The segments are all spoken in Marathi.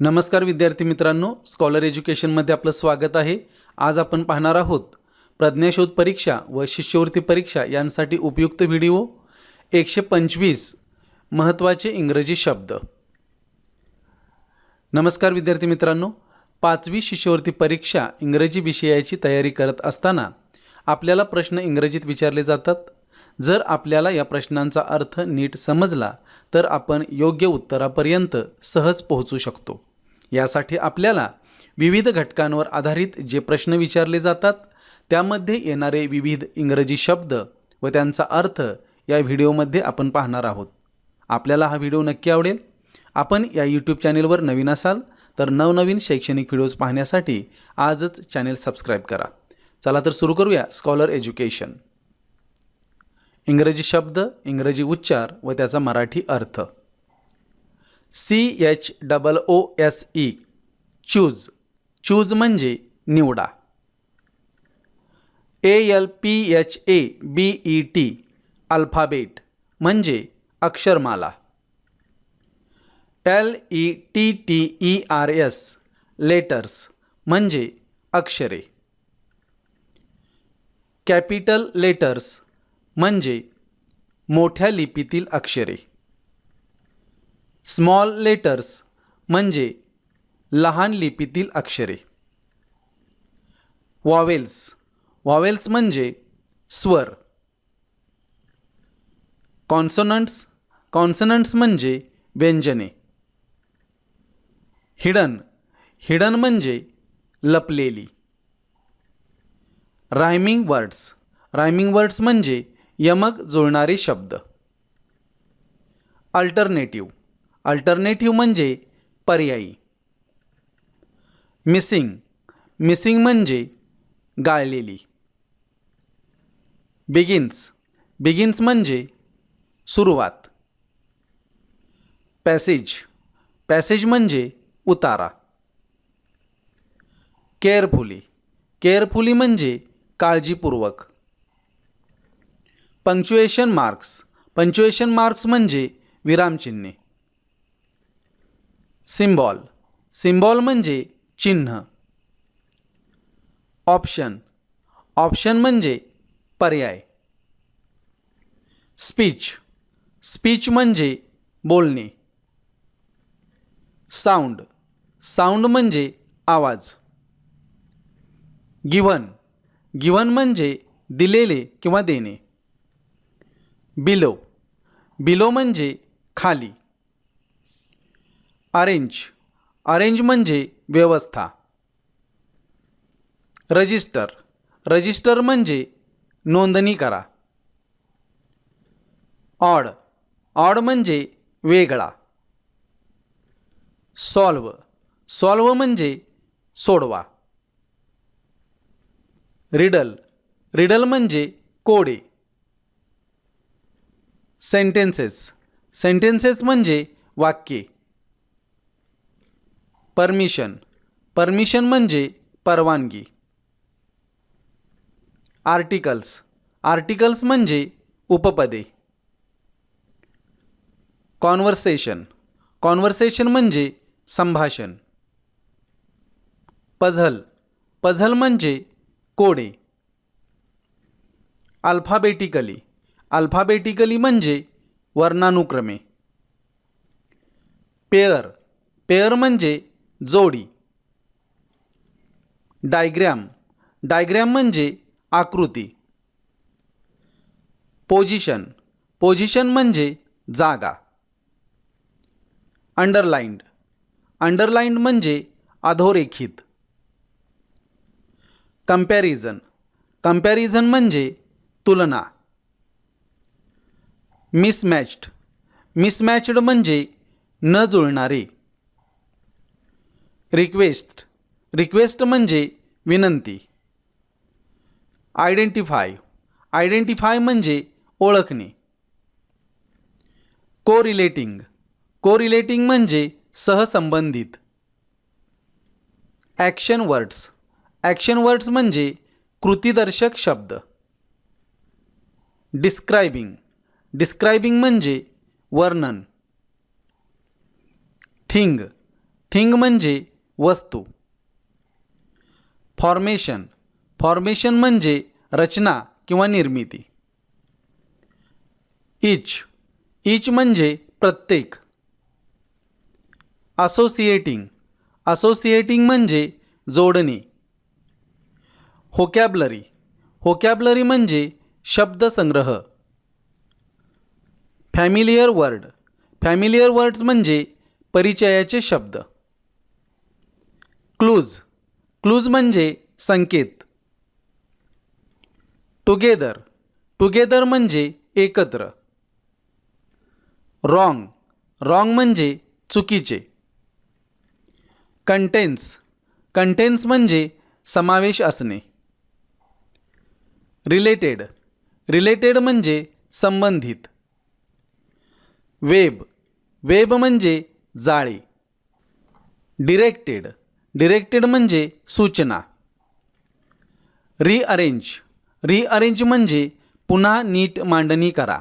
नमस्कार विद्यार्थी मित्रांनो स्कॉलर एज्युकेशनमध्ये आपलं स्वागत आहे. आज आपण पाहणार आहोत प्रज्ञाशोध परीक्षा व शिष्यवृत्ती परीक्षा यांसाठी उपयुक्त व्हिडिओ एकशे पंचवीस महत्त्वाचे इंग्रजी शब्द. नमस्कार विद्यार्थी मित्रांनो पाचवी शिष्यवृत्ती परीक्षा इंग्रजी विषयाची तयारी करत असताना आपल्याला प्रश्न इंग्रजीत विचारले जातात. जर आपल्याला या प्रश्नांचा अर्थ नीट समजला तर आपण योग्य उत्तरापर्यंत सहज पोहोचू शकतो. यासाठी आपल्याला विविध घटकांवर आधारित जे प्रश्न विचारले जातात त्यामध्ये येणारे विविध इंग्रजी शब्द व त्यांचा अर्थ या व्हिडिओमध्ये आपण पाहणार आहोत. आपल्याला हा व्हिडिओ नक्की आवडेल. आपण या यूट्यूब चॅनेलवर नवीन असाल तर नवनवीन शैक्षणिक व्हिडिओज पाहण्यासाठी आजच चॅनेल सबस्क्राईब करा. चला तर सुरू करूया स्कॉलर एज्युकेशन इंग्रजी शब्द इंग्रजी उच्चार व त्याचा मराठी अर्थ. C H double O S E choose choose म्हणजे निवडा. A L P H A B E T alphabet म्हणजे अक्षरमाला. L E T T E R S letters म्हणजे अक्षरे. कॅपिटल लेटर्स म्हणजे मोठ्या लिपीतील अक्षरे. स्मॉल लेटर्स म्हणजे लहान लिपीतील अक्षरे. वॉवेल्स वॉवेल्स म्हणजे स्वर. कॉन्सोनंट्स कॉन्सनंट्स म्हणजे व्यंजने. हिडन हिडन म्हणजे लपलेली. रायमिंग वर्ड्स रायमिंग वर्ड्स म्हणजे यमक जुळणारे शब्द. अल्टरनेटिव्ह अल्टरनेटिव्ह म्हणजे पर्यायी. मिसिंग. मिसिंग म्हणजे गाळलेली. बिगिन्स. बिगिन्स म्हणजे सुरुवात. पॅसेज. पॅसेज म्हणजे उतारा. केअरफुली. केअरफुली म्हणजे काळजीपूर्वक. Punctuation marks. पंक्च्युएशन मार्क्स म्हणजे विरामचिन्हे. सिम्बॉल. सिम्बॉल म्हणजे चिन्ह. ऑप्शन. ऑप्शन म्हणजे पर्याय. स्पीच. स्पीच म्हणजे बोलणे. साऊंड. साऊंड म्हणजे आवाज. गिवन गिवन म्हणजे दिलेले किंवा देणे. बिलो. बिलो म्हणजे खाली. अरेंज अरेंज म्हणजे व्यवस्था. रजिस्टर रजिस्टर म्हणजे नोंदणी करा. ऑड ऑड म्हणजे वेगळा. सॉल्व सॉल्व म्हणजे सोडवा. रिडल रिडल म्हणजे कोडे. सेंटेन्सेस सेंटेन्सेस म्हणजे वाक्ये. परमिशन. परमिशन म्हणजे परवानगी. आर्टिकल्स. आर्टिकल्स म्हणजे उपपदे. कॉन्व्हर्सेशन. कॉन्व्हर्सेशन म्हणजे संभाषण. पझल. पझल म्हणजे कोडे. अल्फाबेटिकली. अल्फाबेटिकली म्हणजे वर्णानुक्रमे. पेअर. पेअर म्हणजे जोडी. डायग्रॅम डायग्रॅम म्हणजे आकृती. पोझिशन पोझिशन म्हणजे जागा. अंडरलाइंड अंडरलाइंड म्हणजे अधोरेखित. कंपॅरिझन कंपॅरिझन म्हणजे तुलना. मिसमॅच्ड मिसमॅच्ड म्हणजे न जुळणारे. रिक्वेस्ट रिक्वेस्ट म्हणजे विनंती. आयडेंटिफाय आयडेंटिफाय म्हणजे ओळखणे. को रिलेटिंग को रिलेटिंग म्हणजे सहसंबंधित. ॲक्शन वर्ड्स ॲक्शन वर्ड्स म्हणजे कृतीदर्शक शब्द. डिस्क्रायबिंग डिस्क्रायबिंग म्हणजे वर्णन. थिंग थिंग म्हणजे वस्तू. फॉर्मेशन फॉर्मेशन म्हणजे रचना किंवा निर्मिती. इच इच म्हणजे प्रत्येक. असोसिएटिंग असोसिएटिंग म्हणजे जोडणी. होकॅबलरी होकॅबलरी म्हणजे शब्दसंग्रह फॅमिलियर वर्ड फॅमिलियर वर्ड्स म्हणजे परिचयाचे शब्द. क्लूज. क्लूज म्हणजे संकेत. टुगेदर टुगेदर म्हणजे एकत्र. रॉंग रॉंग म्हणजे चुकीचे. कंटेन्स कंटेन्स म्हणजे समावेश असणे. रिलेटेड रिलेटेड म्हणजे संबंधित. वेब वेब म्हणजे जाळी. डिरेक्टेड डिरेक्टेड म्हणजे सूचना. रिअरेंज रिअरेंज म्हणजे पुन्हा नीट मांडणी करा.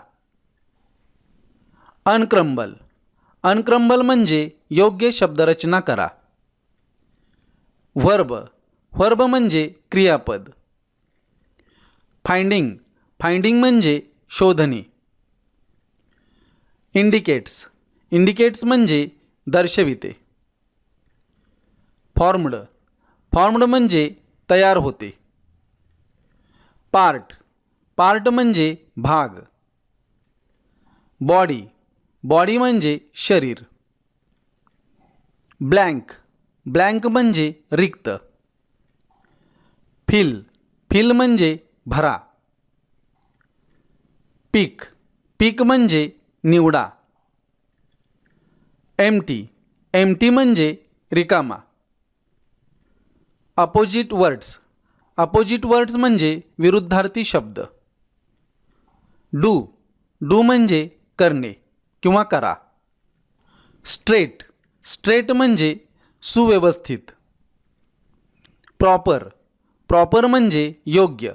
अनक्रंबल अनक्रंबल म्हणजे योग्य शब्दरचना करा. व्हर्ब व्हर्ब म्हणजे क्रियापद. फाइंडिंग फाइंडिंग म्हणजे शोधणे. इंडिकेट्स इंडिकेट्स म्हणजे दर्शविते. फॉर्म्ड फॉर्म्ड म्हणजे तयार होते. पार्ट. पार्ट म्हणजे भाग. बॉडी. बॉडी म्हणजे शरीर. ब्लँक. ब्लँक म्हणजे रिक्त. फिल. फिल म्हणजे भरा. पीक. पीक म्हणजे निवडा. एमटी एमटी म्हणजे रिकामा. Opposite words. अपोजिट वर्ड्स म्हणजे विरुद्धार्थी शब्द. डू. डू म्हणजे करणे किंवा करा. स्ट्रेट. स्ट्रेट म्हणजे सुव्यवस्थित. प्रॉपर. प्रॉपर म्हणजे योग्य.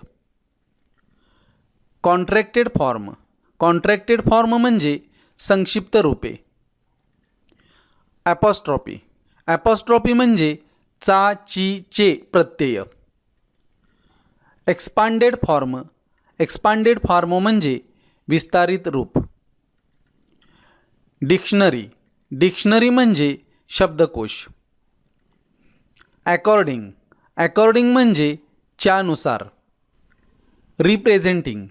Contracted form. कॉन्ट्रॅक्टेड फॉर्म म्हणजे संक्षिप्त रूपे. ॲपॉस्ट्रॉपी ॲपॉस्ट्रॉपी म्हणजे चा ची चे प्रत्यय. एक्सपांडेड फॉर्म एक्सपांडेड फॉर्म म्हणजे विस्तारित रूप. डिक्शनरी डिक्शनरी म्हणजे शब्दकोश. ॲकॉर्डिंग ॲकॉर्डिंग म्हणजे च्यानुसार. रिप्रेझेंटिंग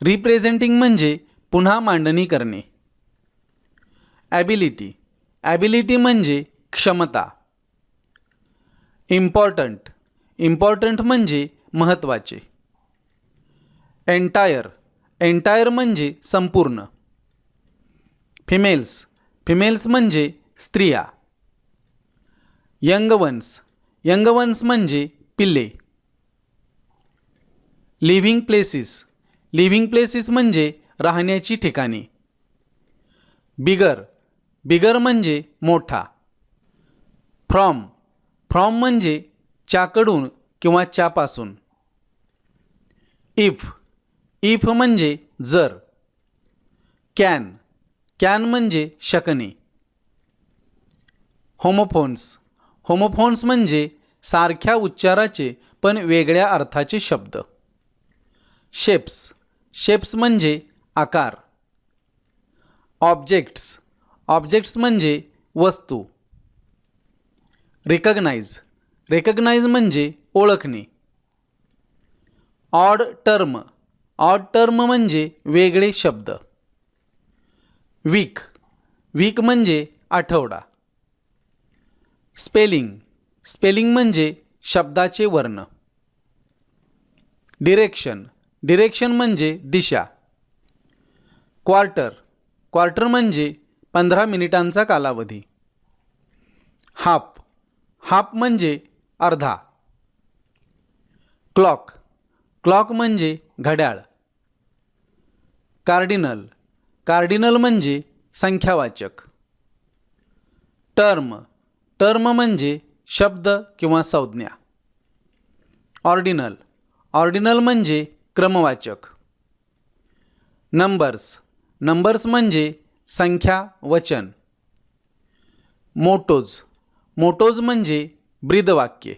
रिप्रेझेंटिंग म्हणजे पुन्हा मांडणी करणे. ॲबिलिटी ॲबिलिटी म्हणजे क्षमता. इम्पॉर्टंट इम्पॉर्टंट म्हणजे महत्त्वाचे एन्टायर एन्टायर म्हणजे संपूर्ण. फिमेल्स फिमेल्स म्हणजे स्त्रिया. यंग वन्स यंग वन्स म्हणजे पिल्ले. लिव्हिंग प्लेसेस लिव्हिंग प्लेसेस म्हणजे राहण्याची ठिकाणे. बिगर बिगर म्हणजे मोठा. फ्रॉम फ्रॉम म्हणजे च्याकडून किंवा च्यापासून. इफ इफ म्हणजे जर. कॅन कॅन म्हणजे शकणे. होमोफोन्स होमोफोन्स म्हणजे सारख्या उच्चाराचे पण वेगळ्या अर्थाचे शब्द. शेप्स शेप्स म्हणजे आकार. ऑब्जेक्ट्स ऑब्जेक्ट्स म्हणजे वस्तू. रिकग्नाइज रिकग्नाइज म्हणजे ओळखणे. ऑड टर्म ऑड टर्म म्हणजे वेगळे शब्द. वीक वीक म्हणजे आठवडा. स्पेलिंग स्पेलिंग म्हणजे शब्दाचे वर्ण. डिरेक्शन डिरेक्शन म्हणजे दिशा. क्वार्टर क्वार्टर म्हणजे पंधरा मिनिटांचा कालावधी. हाफ हाफ म्हणजे अर्धा. क्लॉक. क्लॉक म्हणजे घड्याळ. कार्डिनल. कार्डिनल म्हणजे संख्यावाचक. टर्म. टर्म म्हणजे शब्द किंवा संज्ञा. ऑर्डिनल. ऑर्डिनल म्हणजे क्रमवाचक. नंबर्स. नंबर्स म्हणजे संख्या वचन. मोटोज. मोटोज म्हणजे ब्रीदवाक्ये.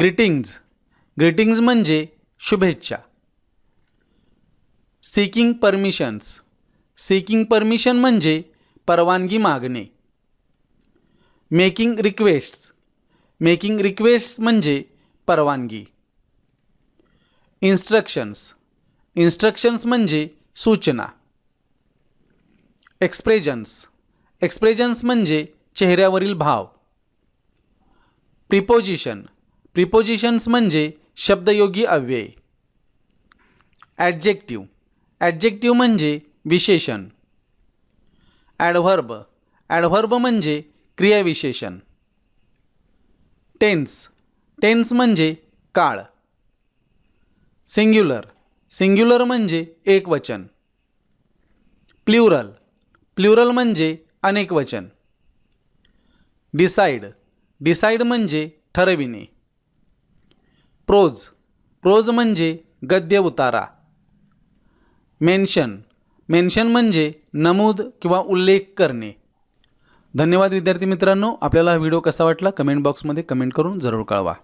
ग्रीटिंग्ज. ग्रीटिंग्ज म्हणजे शुभेच्छा. Seeking permissions. सीकिंग परमिशन म्हणजे परवानगी मागणे. Making requests. मेकिंग रिक्वेस्ट्स म्हणजे परवानगी. इन्स्ट्रक्शन्स. इन्स्ट्रक्शन्स म्हणजे सूचना. एक्सप्रेजन्स एक्सप्रेजन्स म्हणजे चेहऱ्यावरील भाव. प्रिपोजिशन प्रिपोजिशन्स म्हणजे शब्दयोगी अव्यय. ॲडजेक्टिव्ह ॲडजेक्टिव्ह म्हणजे विशेषण. ॲडव्हर्ब ॲडव्हर्ब म्हणजे क्रियाविशेषण. टेन्स टेन्स म्हणजे काळ. सिंग्युलर सिंग्युलर म्हणजे एकवचन. प्ल्युरल प्ल्युरल म्हणजे अनेकवचन. डिसाईड डिसाईड म्हणजे ठरविणे. प्रोज प्रोज म्हणजे गद्य उतारा. मेन्शन मेन्शन म्हणजे नमूद किंवा उल्लेख करणे. धन्यवाद विद्यार्थी मित्रांनो. आपल्याला हा व्हिडिओ कसा वाटला? कमेंट बॉक्समध्ये कमेंट करून जरूर कळवा.